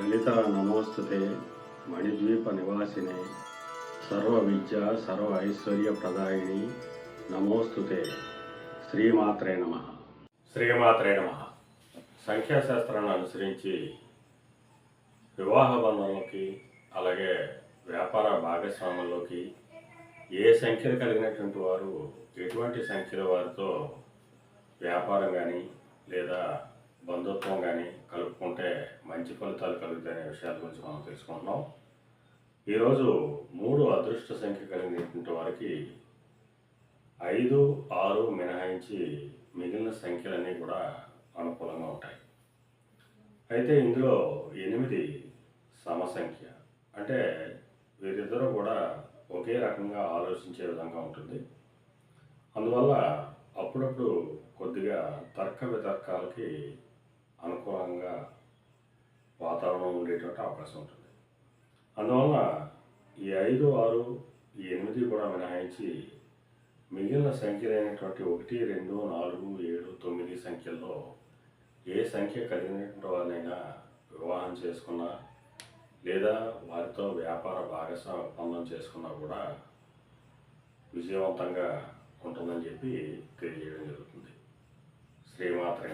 లలిత నమోస్తుతే మణిద్వీప నివాసినే. సర్వ విద్య సర్వ ఐశ్వర్య ప్రదాయిని నమోస్తుతే. శ్రీమాత్రే నమ. శ్రీమాత్రే నమ. సంఖ్యాశాస్త్రాన్ని అనుసరించి వివాహ బంధంలోకి అలాగే వ్యాపార భాగస్వాముల్లోకి ఏ సంఖ్యలు కలిగినటువంటి వారు ఎటువంటి సంఖ్యల వారితో వ్యాపారం కానీ లేదా బంధుత్వం కానీ కలుపుకుంటే మంచి ఫలితాలు కలుగుతాయనే విషయాల గురించి మనం తెలుసుకుంటున్నాం. ఈరోజు మూడు అదృష్ట సంఖ్య కలిగినటువంటి వారికి ఐదు ఆరు మినహాయించి మిగిలిన సంఖ్యలన్నీ కూడా అనుకూలంగా ఉంటాయి. అయితే ఇందులో ఎనిమిది సమసంఖ్య. అంటే వీరిద్దరూ కూడా ఒకే రకంగా ఆలోచించే విధంగా ఉంటుంది. అందువల్ల అప్పుడప్పుడు కొద్దిగా తర్క వితర్కాలకి వాతావరణం ఉండేటువంటి అవకాశం ఉంటుంది. అందువల్ల ఈ ఐదు ఆరు ఈ ఎనిమిది కూడా మినహాయించి మిగిలిన సంఖ్యలైనటువంటి ఒకటి రెండు నాలుగు ఏడు తొమ్మిది సంఖ్యల్లో ఏ సంఖ్య కలిగినటువంటి వారినైనా వివాహం చేసుకున్నా లేదా వారితో వ్యాపార భాగస్వామ్య ఒప్పందం చేసుకున్నా కూడా విజయవంతంగా ఉంటుందని చెప్పి తెలియజేయడం జరుగుతుంది. శ్రీమాత్రే